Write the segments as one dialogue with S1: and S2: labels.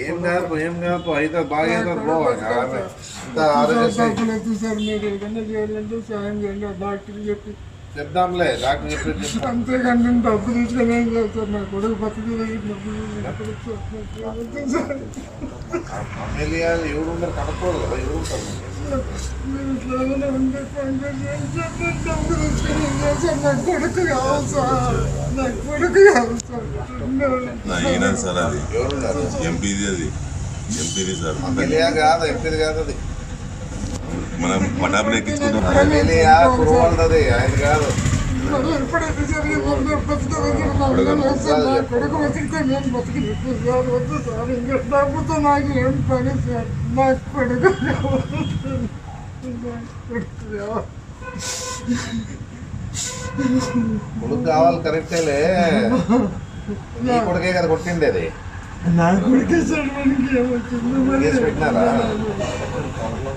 S1: ఏం కాదు ఏం కాదు అయితే బాగా
S2: చేయాలంటే సాయం చేయండి డాక్టర్ చెప్పి
S1: చెప్దాంలే డాక్టర్ చెప్పి.
S2: అంతేగాని నేను డబ్బు తీసుకుని ఏం నా కొడుకు బతికి
S1: ఎవరు ఉండరు కనుక్కోరు కదా ఎవరు ఉంటారు?
S3: ఎంపీది అది. ఎంపీది సార్.
S1: కాదు ఎంపీది కాదు అది.
S3: మనం పటాపులు ఎక్కించుకుంటాం
S2: కొడుకు బతికితే నేను బతికి సార్ వద్దు సార్ ఇంకా డబ్బుతో నాకు ఏం పని సార్ నా కొడుకు కొడుకు కావాలి.
S1: కరెక్టేలే నీ కొడుకే కదా కొట్టింది అది.
S2: నా కొడుకే సార్ మనకి ఏమొచ్చింది మరి.
S1: కేసు పెట్టినారా ఆల్రెడీ వచ్చేది ఎవరు పాడగల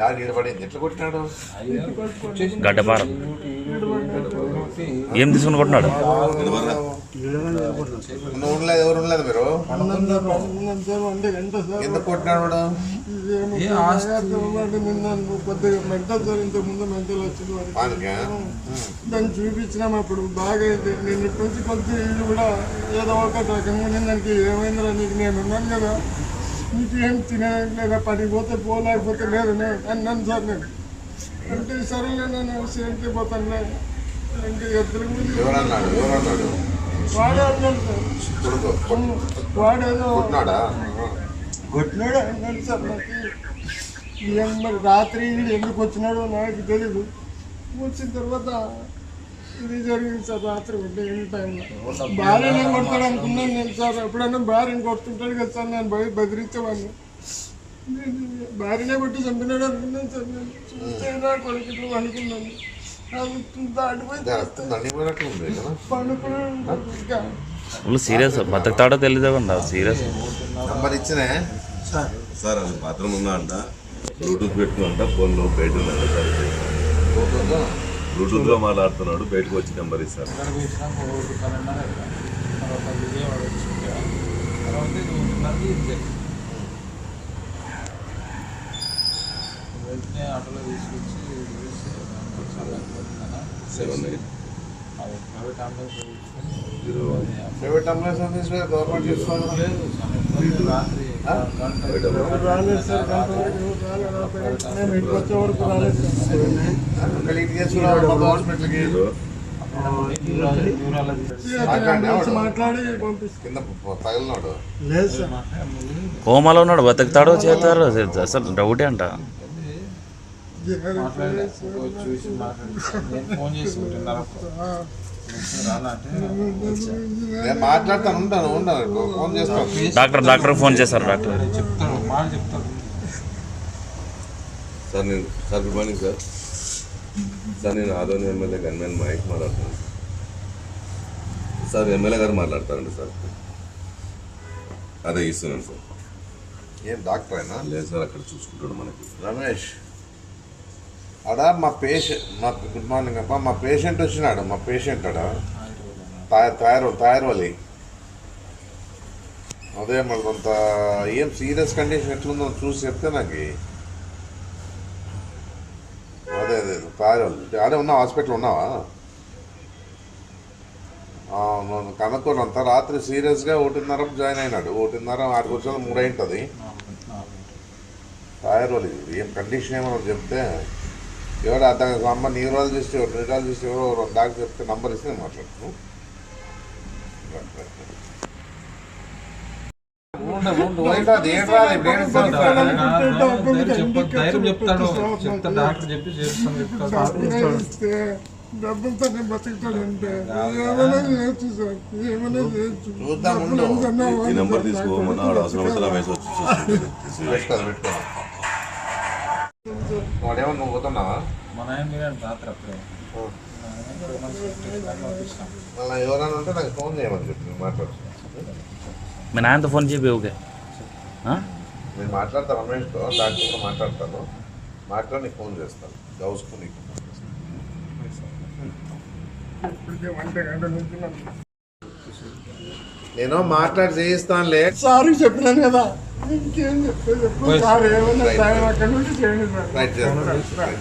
S1: యాడ నిలబడింది. ఎట్లా కొట్టినాడు?
S4: గడ్డపార. ఏం తీసుకుని కొట్టినాడు?
S1: ఉండలేదు ఎవరు ఉండలేదు మీరు? ఎందుకు కొట్టినాడు?
S2: దాన్ని చూపించినాం అప్పుడు బాగా అయింది నేను ఇప్పటి నుంచి కొద్ది ఇల్లు కూడా ఏదో ఒక రకంగా దానికి. ఏమైందిరా నీకు? నేను ఉన్నాను కదా. నీకు ఏం తినలేదా పనికి పోతే పోలేకపోతే లేదు నేను అన్నాను సార్ నేను. అంటే సరేలే నేను సేంటి పోతాను అంటే
S1: ఎవరన్నాడు? ఎవరన్నాడు?
S2: వాడే అన్నాడు సార్ వాడేదో
S1: కొట్టినాడా?
S2: అన్నాడు సార్ నాకు. మరి రాత్రి ఎందుకు వచ్చినాడో నాకు తెలియదు వచ్చిన తర్వాత ఇది జరిగింది సార్ రాత్రి ఉంటే ఎన్ని టైంలో భార్యనే కొడతాడు అనుకున్నాను నేను సార్. ఎప్పుడైనా భార్యను కొడుతుంటాడు కదా సార్ నేను బయట బెదిరించేవాడిని. భార్యనే కొట్టి చంపినాడు అనుకున్నాను సార్. నేను చూస్తే నా కొడుకు ఇట్లా అనుకున్నాను
S4: సీరియస్. బతుకుతాడో తెలియదు కదా సీరియస్.
S1: నంబర్ ఇచ్చినే?
S3: సార్. అది బాత్రూమ్ ఉన్నా అంట బ్లూటూత్ పెట్టుకున్నా ఫోన్లో బయట ఉందంట. సార్ బ్లూటూత్లో మాట్లాడుతున్నాడు బయటకు వచ్చి నెంబర్
S5: జరిగింది వెంటనే ఆటోలో తీసుకొచ్చి.
S3: సెవెన్ ఎయిట్
S5: ప్రైవేట్ అంబులెన్స్ తీసుకొని
S3: zero one
S1: private ambulance office government తీసుకోవాలి.
S5: రాత్రి
S2: కోమలో
S4: కోమాలో ఉన్నాడు బతుకుతాడో చేస్తారో అసలు డౌటే అంట.
S5: మాట్లాడే చూసి ఫోన్ చేసి
S1: నేను మాట్లాడతాను ఉంటాను ఉంటాను. ఫోన్ చేస్తాను.
S4: డాక్టర్ డాక్టర్ ఫోన్ చేశారు డాక్టర్.
S5: చెప్తాను మాట చెప్తాను.
S3: సార్ నేను sir good morning sir. Sir నేను ఆదోని ఎమ్మెల్యే గన్మెన్ మహేష్ మాట్లాడుతున్నాను. సార్ ఎమ్మెల్యే గారు మాట్లాడతారండి సార్. అదే ఇస్తున్నాను సార్.
S1: ఏం డాక్టర్ అయినా
S3: లేదు సార్ అక్కడ చూసుకుంటాడు మనకి.
S1: రమేష్. అడా మా పేషెంట్ మా గుడ్ మార్నింగ్ అప్ప మా పేషెంట్ వచ్చినాడు మా పేషెంట్ అడా తయారు తయారువలి. అదే మళ్ళీ కొంత ఏం సీరియస్ కండిషన్ ఎట్లుందో చూసి చెప్తే నాకు. అదే అదే తయారువలి. అదే ఉన్నావా హాస్పిటల్ ఉన్నావా? నువ్వు కనుక్కోను అంత రాత్రి సీరియస్గా ఒకటిన్నరకు జాయిన్ అయినాడు. ఒకటిన్నర ఆడికి వచ్చేది మూడు అయింటుంది తయారు ఏం కండిషన్ ఏమో చెప్తే. ఎవరు దానికి అమ్మ న్యూరాలజిస్ట్ ఎవరు న్యూరాలజిస్ట్ ఎవరో డాక్టర్ చెప్తే నంబర్ ఇస్తే నేను మాట్లాడుతున్నాను
S2: డబ్బులతో నేను బతుకుతాడంటే ఏమైనా చేయొచ్చు సార్ ఏమైనా చేయొచ్చు
S3: ఈ నెంబర్ తీసుకోమన్నా అవసరం వస్తే రమేష్ వచ్చి
S1: వాడేమో నువ్వు పోతున్నావా?
S5: మా నాయన మీద రాత్రి అప్పుడే.
S1: మళ్ళీ ఎవరైనా ఉంటే నాకు ఫోన్ చేయమని చెప్పి మాట్లాడు.
S4: మీ నాయనతో ఫోన్ చెప్పి ఓకే?
S1: నేను మాట్లాడతాను రమేష్తో డాక్టర్ కూడా మాట్లాడతాను. మాట్లాడి నీకు ఫోన్ చేస్తాను. గౌస్కు నీకు ఫోన్ చేస్తాను. నేను మాట్లాడి చేయిస్తానులే.
S2: సారీ చెప్పినాను కదా ఇంకేం చెప్తే చెప్పు సార్ ఏమన్నా. సార్ అక్కడ నుంచి చేయండి సార్.